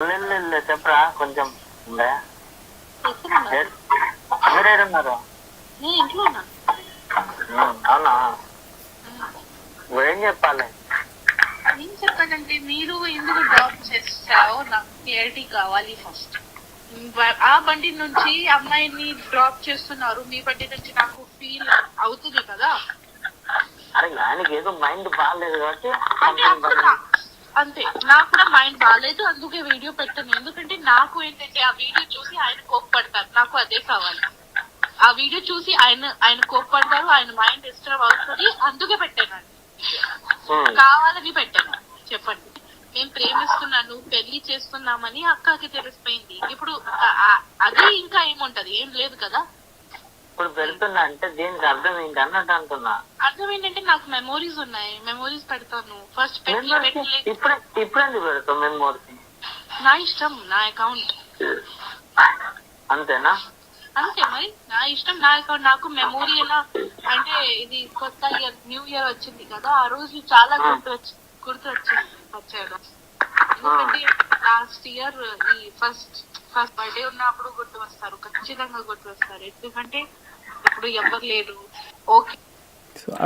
లేదు చెప్పరా కొంచెం మీరేడున్నారు? అవునా? ఏం చెప్పాలి? ఏం చెప్పాలంటే మీరు ఎందుకు డ్రాప్ చేస్తారో నాకు క్లియరిటీ కావాలి ఫస్ట్. ఆ బండి నుంచి అమ్మాయిని డ్రాప్ చేస్తున్నారు. మీ బండి నుంచి నాకు ఫీల్ అవుతుంది కదా. అరే ఆయనకి ఏదో మైండ్ బాగాలేదు కాబట్టి అంతే. నాకు కూడా మైండ్ బాగాలేదు అందుకే వీడియో పెట్టాను. ఎందుకంటే నాకు ఏంటంటే ఆ వీడియో చూసి ఆయన కోప్పడతారు. నాకు అదే కావాలి. ఆ వీడియో చూసి ఆయన ఆయన కోప్పడతారు ఆయన మైండ్ డిస్టర్బ్ అవుతుంది. అందుకే పెట్టాను ఉమ్, కావాలని పెట్టాను. చెప్పండి. మేము ప్రేమిస్తున్నాను పెళ్ళి చేస్తున్నామని అక్కకి తెలిసిపోయింది. ఇప్పుడు అది ఇంకా ఏముంటది? ఏం లేదు కదా. ఇప్పుడు పెడుతున్నా అంటే దీనికి అర్థం ఏంటి అన్నట్టు అంటున్నా. అర్థం ఏంటంటే నాకు మెమోరీస్ ఉన్నాయి. మెమోరీస్ పెడతాను ఫస్ట్ పెళ్ళి పెట్టలే ఇప్పుడు ఇప్పుడు ఎందుకు పెడతాం మెమోరీ నా ఇష్టం నా అకౌంట్ అంతేనా? అంతే మరి. నా ఇష్టం నా అకౌంట్ నాకు మెమోరీ ఎలా అంటే ఇది కొత్త ఇయర్ న్యూ ఇయర్ వచ్చింది కదా. ఆ రోజు చాలా గుర్తు వచ్చి గుర్తు వచ్చింది వచ్చాడు. ఎందుకంటే లాస్ట్ ఇయర్ ఈ ఫస్ట్ ఫస్ట్ బర్త్డే ఉన్నప్పుడు గుర్తు వస్తారు. ఖచ్చితంగా గుర్తు వస్తారు. ఎందుకంటే ఇప్పుడు ఎవరు లేరు. ఓకే